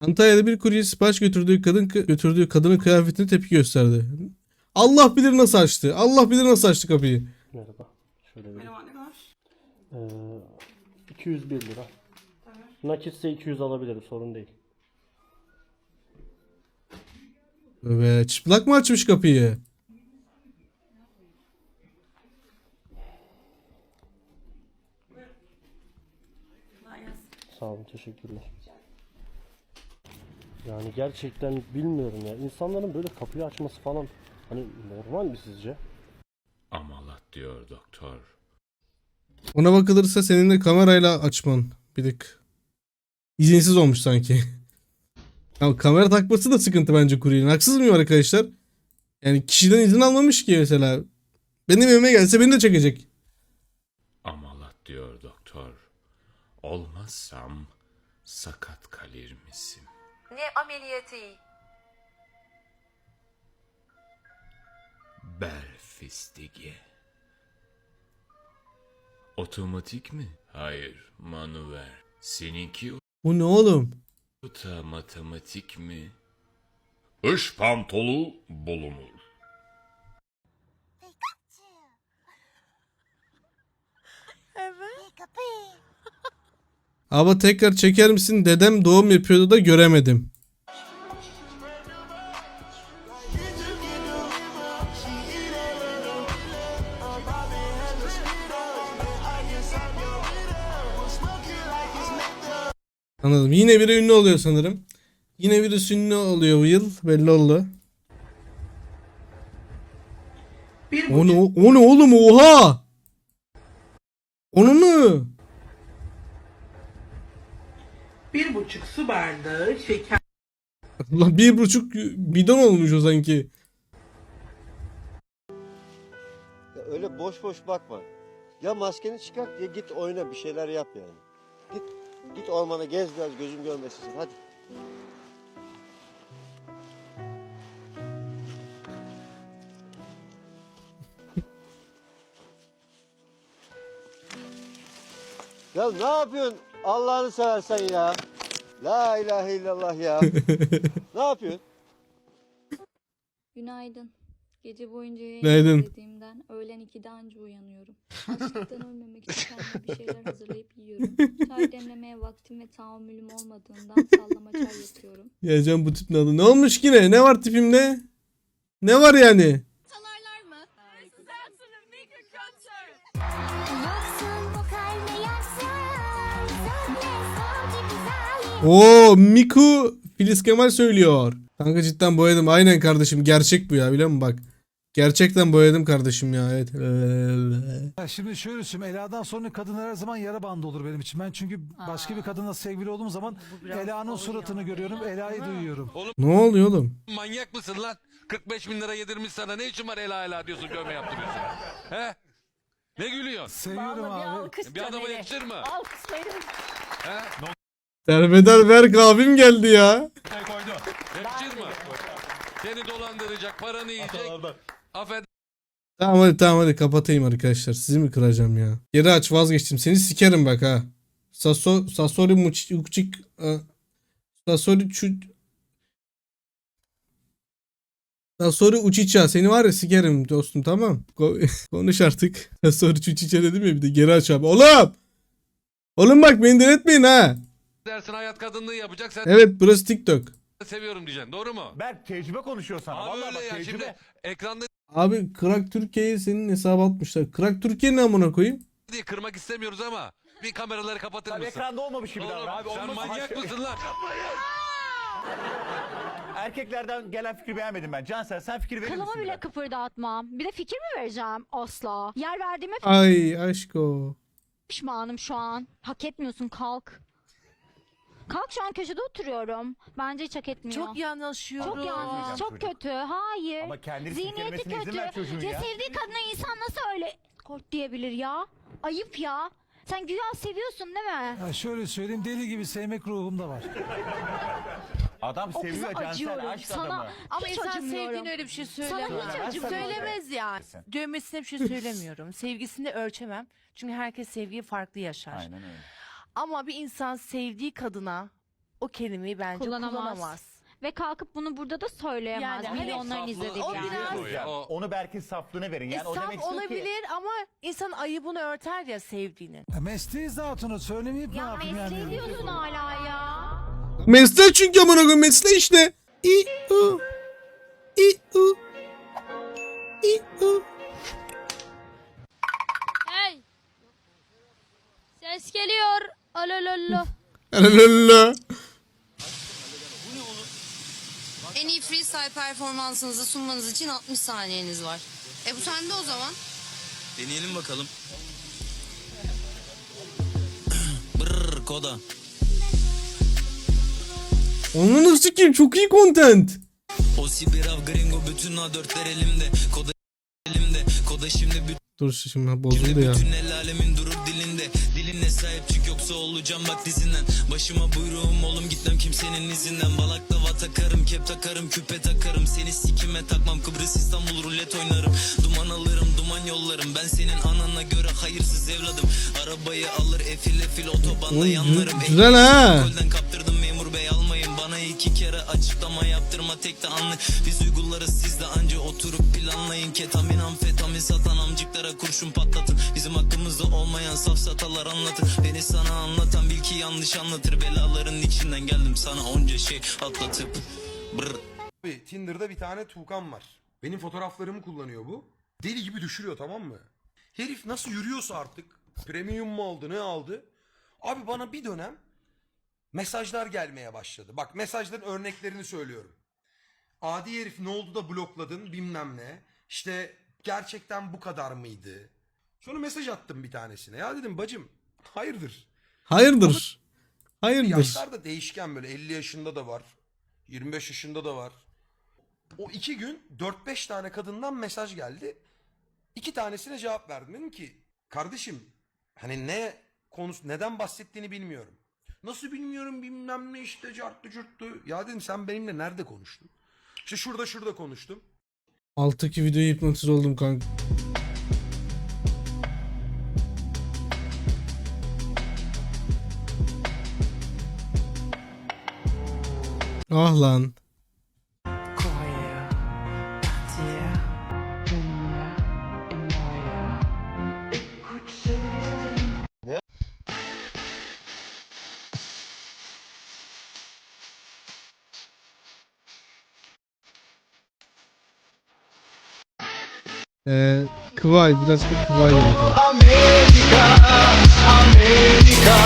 Antalya'da bir kurye sipariş götürdüğü kadın götürdüğü kadının kıyafetine tepki gösterdi. Allah bilir nasıl açtı. Allah bilir nasıl açtı kapıyı. Merhaba. Şöyle bir. Merhaba ne kadar? Ee, 201 lira. Nakitse 200 alabilirim sorun değil. Ve çıplak mı açmış kapıyı? Sağ olun teşekkürler. Yani gerçekten bilmiyorum ya. İnsanların böyle kapıyı açması falan hani normal mi sizce? Amalat diyor doktor. Ona bakılırsa senin de kamerayla açman. Bir dakika. İzinsiz olmuş sanki. Ya kamera takması da sıkıntı bence kuryenin. Haksız mıyım arkadaşlar? Yani kişiden izin almamış ki mesela. Benim evime gelse beni de çekecek. Amalat diyor doktor. Olmazsam sakat kalır mısın? Ne ameliyatı? Bel fistigi. Otomatik mi? Hayır, manuel. Seninki Bu ne oğlum? da matematik mi? Iş pantolu bulunur. Ama tekrar çeker misin? Dedem doğum yapıyordu da göremedim. Anladım. Yine biri ünlü oluyor sanırım. Yine biri ünlü oluyor bu yıl. Belli oldu. Bir O ne, o ne oğlum oha! Onu mu? Bir buçuk su bardağı şeker Lan bir buçuk bidon olmuş o sanki. Ya öyle boş boş bakma. Ya maskeni çıkart ya git oyna bir şeyler yap yani. Git git ormana gez biraz gözüm görmesin seni, hadi. ya ne yapıyorsun Allah'ını seversen ya. La ilahe illallah ya. ne yapıyorsun? Günaydın. Gece boyunca yayın Günaydın. izlediğimden öğlen 2'de anca uyanıyorum. Açlıktan ölmemek için kendime bir şeyler hazırlayıp yiyorum. Çay demlemeye vaktim ve tahammülüm olmadığından sallama çay yapıyorum. Ya can bu tip ne adı? Ne olmuş yine? Ne var tipimde? Ne var yani? Oo Miku Filiz Kemal söylüyor. Kanka cidden boyadım. Aynen kardeşim. Gerçek bu ya biliyor musun bak. Gerçekten boyadım kardeşim ya. Evet. Ya şimdi şöyle söyleyeyim. Ela'dan sonra kadınlar her zaman yara bandı olur benim için. Ben çünkü başka bir kadınla sevgili olduğum zaman Ela'nın suratını görüyorum. Ela'yı duyuyorum. Ne oluyor oğlum? Manyak mısın lan? 45 bin lira yedirmiş sana. Ne için var ela ela diyorsun dövme yaptırıyorsun? He? Ne gülüyorsun? Seviyorum abi. Bir adama yakışır mı? He? Derbeder Berk abim geldi ya. Yakışır mı? Seni dolandıracak, paranı yiyecek. Affedersin Tamam hadi tamam hadi kapatayım arkadaşlar. Sizi mi kıracağım ya? Geri aç vazgeçtim. Seni sikerim bak ha. Sasso, Sasori Muç- Sasori Çu Sasori Uçiça seni var ya sikerim dostum tamam. Ko- Konuş artık. Sasori Uçiça dedim ya bir de geri aç abi. Oğlum! Oğlum bak beni denetmeyin ha. Hayat kadınlığı yapacak. Sen Evet burası TikTok. seviyorum diyeceksin. Doğru mu? Berk tecrübe konuşuyor sana. Abi Vallahi öyle bak ya. tecrübe. Şimdi ekranda Abi Krak Türkiye'ye senin hesabı atmışlar. Krak Türkiye ne amına koyayım? diye kırmak istemiyoruz ama bir kameraları kapatır Tabii mısın? ekranda olmamış gibi Oğlum, davran abi. sen olmaz. manyak mısın lan? Erkeklerden gelen fikri beğenmedim ben. Cansel sen fikir verir misin? Kılımı bile biraz? kıpırdatmam. Bir de fikir mi vereceğim? Asla. Yer verdiğime Ay aşko. pişmanım şu an. Hak etmiyorsun kalk. Kalk şu an köşede oturuyorum. Bence hiç hak etmiyor. Çok yanaşıyorum. Çok yanlış, çok Çocuk. kötü. Hayır. Ama kendini Zihniyeti silkelemesine izin kötü. ver çocuğun Ya ya. sevdiği kadına insan nasıl öyle kort diyebilir ya? Ayıp ya. Sen güya seviyorsun değil mi? Ya şöyle söyleyeyim deli gibi sevmek ruhumda var. Adam O kıza seviyor Cansel acıyorum. aşk Sana adamı. Ama hiç insan acımıyorum. sevdiğine öyle bir şey Sana söylemez. hiç Ben acımıyorum. Söylemez yani. Dövmesine bir şey söylemiyorum. Sevgisini de ölçemem. Çünkü herkes sevgiyi farklı yaşar. Aynen öyle. Ama bir insan sevdiği kadına o kelimeyi bence Kullanamaz. kullanamaz. Ve kalkıp bunu burada da söyleyemez. Yani hani Milyonların saflığı- izlediği O bir biraz- O ya, o- Onu Berk'in saflığına verin. Yani e, o saf demek istiyor ki olabilir ama insan ayıbını örter ya sevdiğinin. E, mesleği zaten o söylemeyip ne Ya yapayım mesleği yani? diyorsun hala ya. Mesleği çünkü amına koyayım mesleği işte. İ u İ u İ u Hey! Ses geliyor. Alalala. Lalalala. En iyi freestyle performansınızı sunmanız için 60 saniyeniz var. E bu sende o zaman. Deneyelim bakalım. Brrr koda. Onun sikeyim çok iyi content. O sibirav gringo bütün A4'ler elimde. Koda elimde. Koda şimdi Dur şimdi bozuldu ya. bütün el alemin. Diline sahip çık yoksa olacağım bak dizinden. Başıma buyruğum oğlum gitmem kimsenin izinden. Balaklava takarım kep takarım küpe takarım. Seni sikime takmam Kıbrıs İstanbul rulet oynarım. Duman alırım duman yollarım. Ben senin anana göre hayırsız evladım. Arabayı alır efil efil otobanda yanlarım. gü- güzel ha. Kere açıklama yaptırma tek de anlı Biz uygularız siz de anca oturup planlayın Ketamin amfetamin satan amcıklara kurşun patlatın Bizim hakkımızda olmayan safsatalar anlatır Beni sana anlatan bil ki yanlış anlatır Belaların içinden geldim sana onca şey atlatıp Brr. Abi Tinder'da bir tane Tuğkan var. Benim fotoğraflarımı kullanıyor bu. Deli gibi düşürüyor tamam mı? Herif nasıl yürüyorsa artık. Premium mu aldı ne aldı? Abi bana bir dönem mesajlar gelmeye başladı. Bak mesajların örneklerini söylüyorum. Adi herif ne oldu da blokladın bilmem ne. İşte gerçekten bu kadar mıydı? Sonra mesaj attım bir tanesine. Ya dedim bacım hayırdır? Hayırdır? Hayırdır? Yaşlar da değişken böyle 50 yaşında da var. 25 yaşında da var. O iki gün 4-5 tane kadından mesaj geldi. İki tanesine cevap verdim. Dedim ki kardeşim hani ne konusu neden bahsettiğini bilmiyorum. Nasıl bilmiyorum bilmem ne işte carttı curttu. Ya dedim sen benimle nerede konuştun? İşte şurada şurada konuştum. Alttaki videoya hipnotiz oldum kanka. Ah lan. Ee, Kıvay biraz bir Kıvay bakalım. Amerika, Amerika,